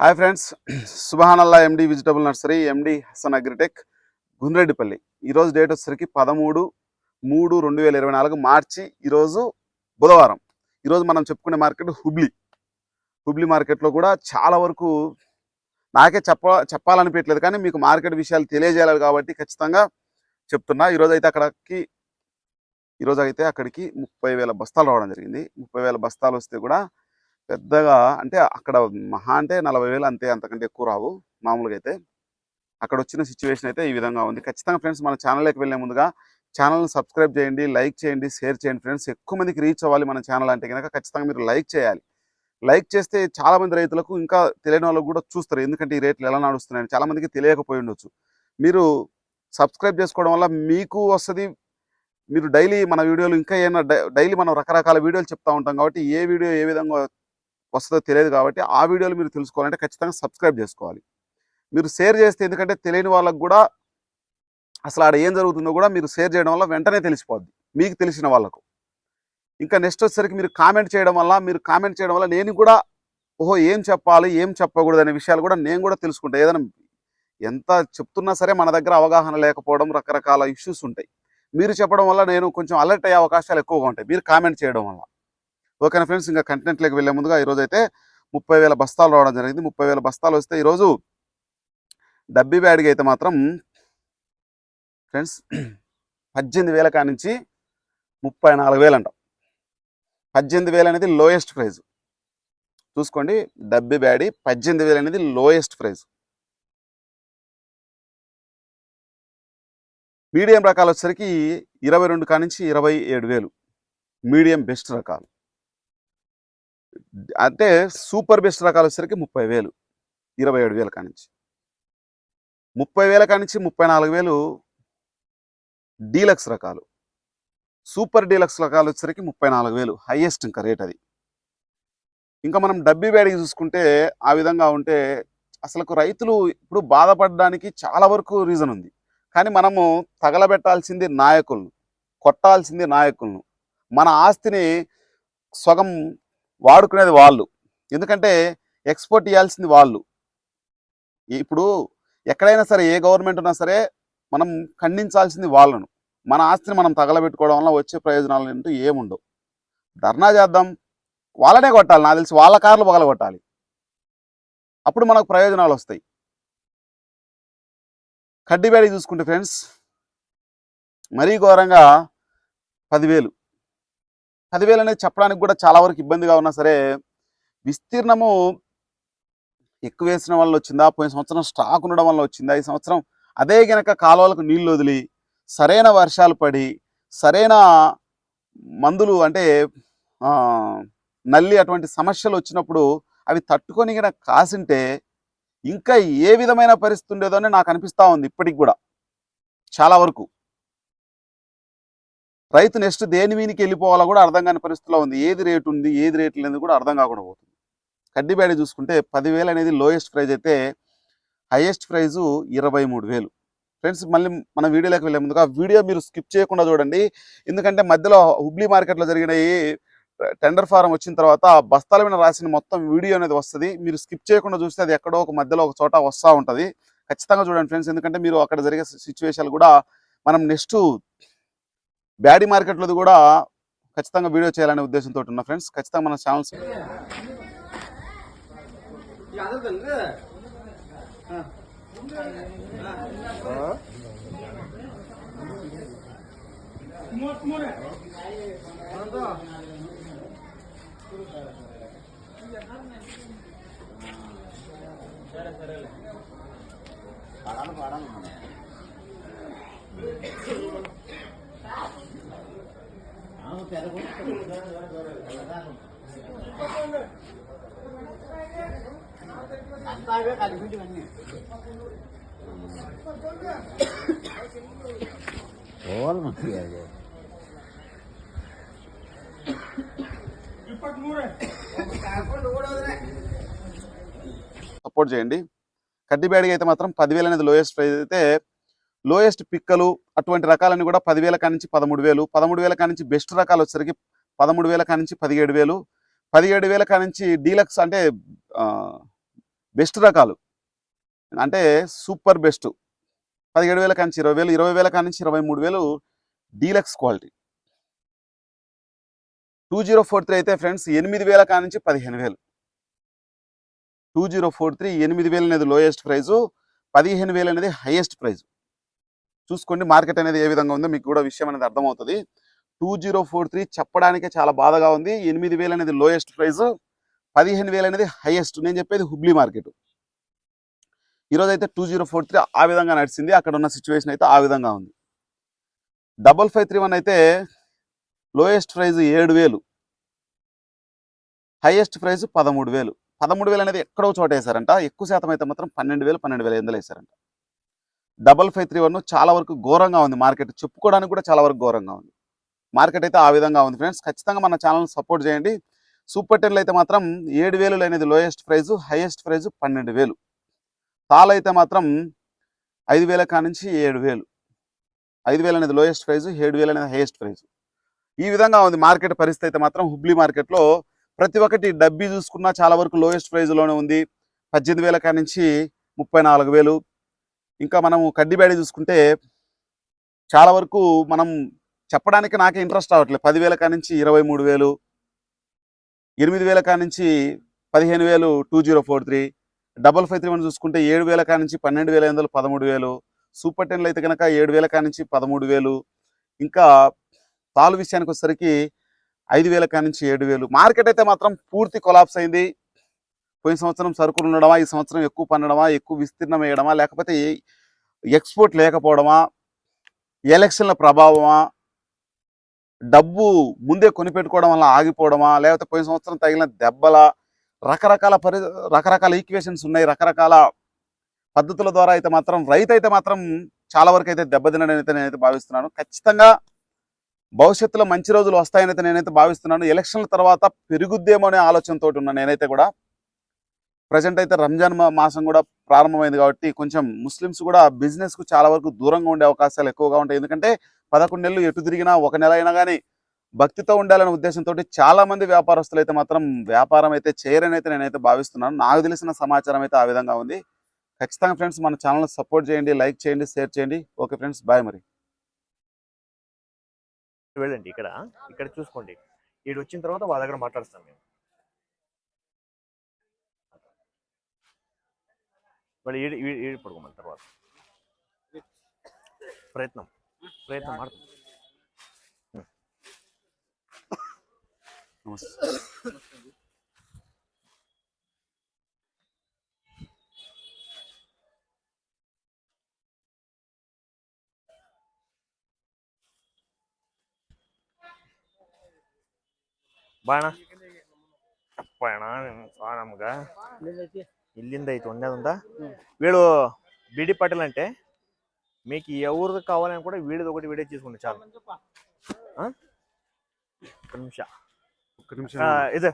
Hi friends సుబహానల్లా MD vegetable nursery MD Hasan agritech Gundreddipalli. ఈరోజు date వచ్చేసరికి పదమూడు మూడు రెండు వేల ఇరవై నాలుగు మార్చి ఈరోజు బుధవారం. ఈరోజు మనం చెప్పుకునే మార్కెట్ హుబ్లీ. హుబ్లీ మార్కెట్లో కూడా చాలా వరకు నాకే చెప్ప చెప్పాలనిపించలేదు కానీ మీకు మార్కెట్ విషయాలు తెలియజేయాలి కాబట్టి ఖచ్చితంగా చెప్తున్నా. ఈరోజు అయితే అక్కడికి ఈరోజు అయితే అక్కడికి ముప్పై వేల బస్తాలు రావడం జరిగింది. ముప్పై వేల బస్తాలు వస్తే కూడా పెద్దగా అంటే అక్కడ మహా అంటే నలభై వేలు అంతే అంతకంటే ఎక్కువ రావు మామూలుగా అయితే అక్కడ వచ్చిన సిచ్యువేషన్ అయితే ఈ విధంగా ఉంది. ఖచ్చితంగా ఫ్రెండ్స్ మన ఛానల్లోకి వెళ్ళే ముందుగా ఛానల్ని సబ్స్క్రైబ్ చేయండి లైక్ చేయండి షేర్ చేయండి ఫ్రెండ్స్. ఎక్కువ మందికి రీచ్ అవ్వాలి మన ఛానల్ అంటే కనుక ఖచ్చితంగా మీరు లైక్ చేయాలి. లైక్ చేస్తే చాలా మంది రైతులకు ఇంకా తెలియని వాళ్ళకు కూడా చూస్తారు. ఎందుకంటే ఈ రేట్లు ఎలా నడుస్తున్నాయని చాలా మందికి తెలియకపోయి ఉండొచ్చు. మీరు సబ్స్క్రైబ్ చేసుకోవడం వల్ల మీకు వస్తుంది మీరు డైలీ మన వీడియోలు ఇంకా ఏమైనా డైలీ మనం రకరకాల వీడియోలు చెప్తా ఉంటాం కాబట్టి ఏ వీడియో ఏ విధంగా వస్తుందో తెలియదు కాబట్టి ఆ వీడియోలు మీరు తెలుసుకోవాలంటే ఖచ్చితంగా సబ్స్క్రైబ్ చేసుకోవాలి. మీరు షేర్ చేస్తే ఎందుకంటే తెలియని వాళ్ళకు కూడా అసలు ఆడ ఏం జరుగుతుందో కూడా మీరు షేర్ చేయడం వల్ల వెంటనే తెలిసిపోద్ది. మీకు తెలిసిన వాళ్ళకు. ఇంకా నెక్స్ట్ వచ్చేసరికి మీరు కామెంట్ చేయడం వల్ల మీరు కామెంట్ చేయడం వల్ల నేను కూడా ఓహో ఏం చెప్పాలి ఏం చెప్పకూడదు అనే విషయాలు కూడా నేను కూడా తెలుసుకుంటా. ఏదైనా ఎంత చెప్తున్నా సరే మన దగ్గర అవగాహన లేకపోవడం రకరకాల ఇష్యూస్ ఉంటాయి. మీరు చెప్పడం వల్ల నేను కొంచెం అలర్ట్ అయ్యే అవకాశాలు ఎక్కువగా ఉంటాయి. మీరు కామెంట్ చేయడం వల్ల. ఓకేనా ఫ్రెండ్స్? ఇంకా కంటెంట్లోకి వెళ్ళే ముందుగా ఈరోజు అయితే ముప్పై వేల బస్తాలు రావడం జరిగింది. ముప్పై వేల బస్తాలు వస్తే ఈరోజు డబ్బీ బ్యాడ్కి అయితే మాత్రం ఫ్రెండ్స్ పద్దెనిమిది వేల కానించి ముప్పై నాలుగు వేలు అంట. పద్దెనిమిది వేలు అనేది లోయెస్ట్ ప్రైజ్ చూసుకోండి డబ్బీ బ్యాడీ పద్దెనిమిది వేలు అనేది లోయెస్ట్ ప్రైజ్ మీడియం రకాలు వచ్చేసరికి ఇరవై రెండు కానించి ఇరవై ఏడు వేలు. మీడియం బెస్ట్ రకాలు. అంటే సూపర్ బెస్ట్ రకాలు వచ్చేసరికి ముప్పై వేలు ఇరవై ఏడు వేల కానించి. ముప్పై వేల కానించి ముప్పై నాలుగు వేలు డీలక్స్ రకాలు. సూపర్ డీలక్స్ రకాలు వచ్చేసరికి ముప్పై నాలుగు వేలు హైయెస్ట్ ఇంకా రేట్ అది. ఇంకా మనం డబ్బీ వేడికి చూసుకుంటే ఆ విధంగా ఉంటే అసలు రైతులు ఇప్పుడు బాధపడడానికి చాలా వరకు రీజన్ ఉంది. కానీ మనము తగలబెట్టాల్సింది నాయకులను కొట్టాల్సింది నాయకులను. మన ఆస్తిని సగం వాడుకునేది వాళ్ళు. ఎందుకంటే ఎక్స్పోర్ట్ ఇవ్వాల్సింది వాళ్ళు. ఇప్పుడు ఎక్కడైనా సరే ఏ గవర్నమెంట్ ఉన్నా సరే మనం ఖండించాల్సింది వాళ్ళను. మన ఆస్తిని మనం తగలబెట్టుకోవడం వల్ల వచ్చే ప్రయోజనాలు అంటూ ఏముండవు. ధర్నా చేద్దాం వాళ్ళనే కొట్టాలి. నాకు తెలిసి వాళ్ళ కార్లు పగలగొట్టాలి. అప్పుడు మనకు ప్రయోజనాలు వస్తాయి. కడ్డిబేడి చూసుకుంటే ఫ్రెండ్స్ మరీ ఘోరంగా పదివేలు. పదివేలు అనేది చెప్పడానికి కూడా చాలా వరకు ఇబ్బందిగా ఉన్నా సరే విస్తీర్ణము ఎక్కువ వేసిన వల్ల వచ్చిందా? పోయిన సంవత్సరం స్టాక్ ఉండడం వల్ల వచ్చిందా? ఈ సంవత్సరం అదే గనక కాలువలకు నీళ్ళు వదిలి సరైన వర్షాలు పడి సరైన మందులు అంటే నల్లి అటువంటి సమస్యలు వచ్చినప్పుడు అవి తట్టుకొని గనక కాసింటే ఇంకా ఏ విధమైన పరిస్థితి ఉండేదో అని నాకు అనిపిస్తూ ఉంది ఇప్పటికి కూడా. చాలా వరకు. రైతు నెక్స్ట్ దేని మీనికి వెళ్ళిపోవాలో కూడా అర్థం కాని పరిస్థితిలో ఉంది. ఏది రేటు ఉంది ఏది రేటు లేనిది కూడా అర్థం కాకుండా పోతుంది. కడ్డిబేడి చూసుకుంటే పదివేలు అనేది లోయెస్ట్ ప్రైజ్ అయితే హైయెస్ట్ ప్రైజు ఇరవై మూడు వేలు. ఫ్రెండ్స్ మళ్ళీ మన వీడియోలోకి వెళ్ళే ముందుగా వీడియో మీరు స్కిప్ చేయకుండా చూడండి. ఎందుకంటే మధ్యలో హుబ్లీ మార్కెట్లో జరిగిన ఈ టెండర్ ఫారం వచ్చిన తర్వాత బస్తాల మీద రాసిన మొత్తం వీడియో అనేది వస్తుంది. మీరు స్కిప్ చేయకుండా చూస్తే అది ఎక్కడో ఒక మధ్యలో ఒక చోట వస్తూ ఉంటుంది. ఖచ్చితంగా చూడండి ఫ్రెండ్స్ ఎందుకంటే మీరు అక్కడ జరిగే సిచ్యువేషన్ కూడా మనం నెక్స్ట్ బ్యాడీ మార్కెట్లోది కూడా ఖచ్చితంగా వీడియో చేయాలనే ఉద్దేశంతో ఉన్న ఫ్రెండ్స్ ఖచ్చితంగా మన ఛానల్స్ ఓల్ సపోర్ట్ చేయండి. కడ్డిబేడికి అయితే మాత్రం పదివేలు అనేది లోయెస్ట్ ప్రైజ్ అయితే లోయెస్ట్ పిక్కలు అటువంటి రకాలన్నీ కూడా పదివేల కానించి పదమూడు వేలు పదమూడు వేల కానించి బెస్ట్ రకాలు వచ్చేసరికి పదమూడు వేల కానించి పదిహేడు వేలు పదిహేడు వేల కానించి డీలక్స్ అంటే బెస్ట్ రకాలు. అంటే సూపర్ బెస్ట్. పదిహేడు వేల కానించి ఇరవై వేలు ఇరవై వేల కానించి ఇరవై మూడు వేలు deluxe quality. Two zero four three అయితే ఫ్రెండ్స్ ఎనిమిది వేల కానించి పదిహేను వేలు. టూ జీరో ఫోర్ త్రీ ఎనిమిది వేలు అనేది లోయెస్ట్ ప్రైజు పదిహేను వేలు అనేది హైయెస్ట్ ప్రైజ్. చూసుకోండి. మార్కెట్ అనేది ఏ విధంగా ఉందో మీకు కూడా విషయం అనేది అర్థమవుతుంది. టూ జీరో ఫోర్ త్రీ చెప్పడానికే చాలా బాధగా ఉంది. ఎనిమిది వేలు అనేది లోయెస్ట్ ప్రైజ్ పదిహేను వేలు అనేది హైయెస్ట్. నేను చెప్పేది హుబ్లీ మార్కెట్. ఈరోజు అయితే టూ జీరో ఫోర్ త్రీ ఆ విధంగా నడిచింది. అక్కడ ఉన్న సిచ్యువేషన్ అయితే ఆ విధంగా ఉంది. డబల్ ఫైవ్ త్రీ వన్ అయితే లోయెస్ట్ ప్రైజ్ ఏడు వేలు. హైయెస్ట్ ప్రైజ్ పదమూడు వేలు. పదమూడు వేలు అనేది ఎక్కడో చోట వేశారంట. ఎక్కువ శాతం అయితే మాత్రం పన్నెండు వేలు పన్నెండు వేల ఎందులో వేశారంట. డబల్ ఫైవ్ త్రీ వన్ చాలా వరకు ఘోరంగా ఉంది మార్కెట్. చెప్పుకోవడానికి కూడా చాలా వరకు ఘోరంగా ఉంది. మార్కెట్ అయితే ఆ విధంగా ఉంది ఫ్రెండ్స్. ఖచ్చితంగా మన ఛానల్ సపోర్ట్ చేయండి. సూపర్ టెన్లు అయితే మాత్రం ఏడు వేలు అనేది లోయెస్ట్ ప్రైజ్ హైయెస్ట్ ప్రైజ్ పన్నెండు వేలు. తాల్ అయితే మాత్రం ఐదు వేల కానించి ఏడు వేలు. ఐదు వేలు అనేది లోయెస్ట్ ప్రైజ్ ఏడు వేలు అనేది హైయెస్ట్ ప్రైజ్. ఈ విధంగా ఉంది మార్కెట్ పరిస్థితి అయితే మాత్రం హుబ్లీ మార్కెట్లో. ప్రతి ఒక్కటి డబ్బీ చూసుకున్నా చాలా వరకు లోయెస్ట్ ప్రైజ్లోనే ఉంది. పద్దెనిమిది వేల కానించి ముప్పై నాలుగు వేలు. ఇంకా మనము కడ్డిబేడి చూసుకుంటే చాలా వరకు మనం చెప్పడానికి నాకే ఇంట్రెస్ట్ రావట్లేదు. పదివేల కానించి ఇరవై మూడు వేలు ఎనిమిది వేల కానించి పదిహేను వేలు two zero four three double five three one చూసుకుంటే ఏడు వేల కానించి పన్నెండు వేల ఎనిమిది పదమూడు వేలు సూపర్ టెన్లు అయితే కనుక ఏడు వేల కానించి పదమూడు వేలు ఇంకా తాలు విషయానికి వచ్చేసరికి ఐదు వేల కానించి ఏడు వేలు. మార్కెట్ అయితే మాత్రం పూర్తి కొలాప్స్ అయింది. పోయిన సంవత్సరం సరుకులు ఉండడమా ఈ సంవత్సరం ఎక్కువ పండడమా ఎక్కువ విస్తీర్ణం వేయడమా లేకపోతే ఎక్స్పోర్ట్ లేకపోవడమా ఎలక్షన్ల ప్రభావమా డబ్బు ముందే కొనిపెట్టుకోవడం వల్ల ఆగిపోవడమా లేకపోతే పోయిన సంవత్సరం తగిలిన దెబ్బల రకరకాల పరి రకరకాల ఈక్వేషన్స్ ఉన్నాయి రకరకాల పద్ధతుల ద్వారా అయితే మాత్రం రైతు అయితే మాత్రం చాలా వరకు అయితే దెబ్బతినని అయితే నేనైతే భావిస్తున్నాను. ఖచ్చితంగా భవిష్యత్తులో మంచి రోజులు వస్తాయని అయితే నేనైతే భావిస్తున్నాను. ఎలక్షన్ల తర్వాత పెరుగుద్దేమో అనే ఆలోచనతో ఉన్నా నేనైతే కూడా. ప్రజెంట్ అయితే రంజాన్ మాసం కూడా ప్రారంభమైంది కాబట్టి కొంచెం ముస్లిమ్స్ కూడా బిజినెస్కు చాలా వరకు దూరంగా ఉండే అవకాశాలు ఎక్కువగా ఉంటాయి. ఎందుకంటే పదకొండు నెలలు ఎటు తిరిగినా ఒక నెల అయినా కానీ భక్తితో ఉండాలనే ఉద్దేశంతో చాలా మంది వ్యాపారస్తులు అయితే మాత్రం వ్యాపారం అయితే చేయరని అయితే నేనైతే భావిస్తున్నాను. నాకు తెలిసిన సమాచారం అయితే ఆ విధంగా ఉంది. ఖచ్చితంగా ఫ్రెండ్స్ మన ఛానల్ సపోర్ట్ చేయండి లైక్ చేయండి షేర్ చేయండి. ఓకే ఫ్రెండ్స్ బాయ్ మరి. వెళ్ళండి ఇక్కడ ఇక్కడ చూసుకోండి. ఈడు వచ్చిన తర్వాత వాళ్ళ దగ్గర మాట్లాడుస్తాం మేము మళ్ళీ ఈడు ఈడు ఈడు పడుకోమని తర్వాత ప్రయత్నం ప్రయత్నం ಮಾಡ್ತೀನಿ నమస్తే ಬಾಣ అప్పణ నమ్గా ఇల్లింది అయితే ఉండేది ఉందా? వీడు బీడి పట్టెలు అంటే మీకు ఎవరికి కావాలని కూడా వీడిది ఒకటి వీడియో తీసుకుంటే చాలు. ఆ? ఒక్క నిమిషం. ఒక్క నిమిషం. ఇది